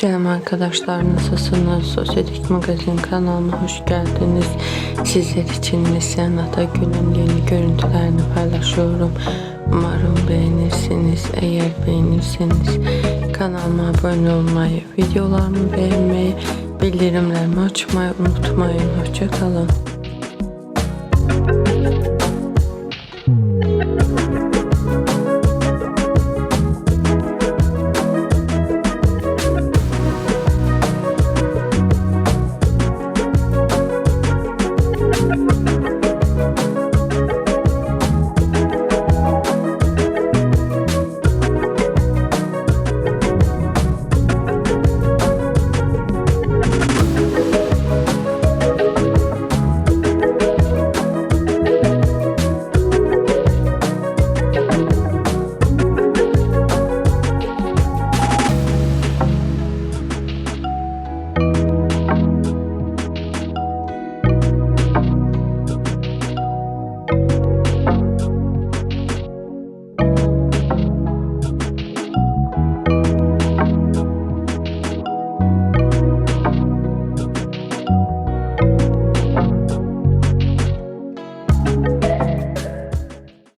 Selam arkadaşlar nasılsınız? Sosyetik Magazin kanalıma hoş geldiniz. Sizler için Neslihan Atagül'ün yeni görüntülerini paylaşıyorum. Umarım beğenirsiniz. Eğer beğenirseniz kanalıma abone olmayı, videolarımı beğenmeyi, bildirimlerimi açmayı unutmayın. Hoşçakalın.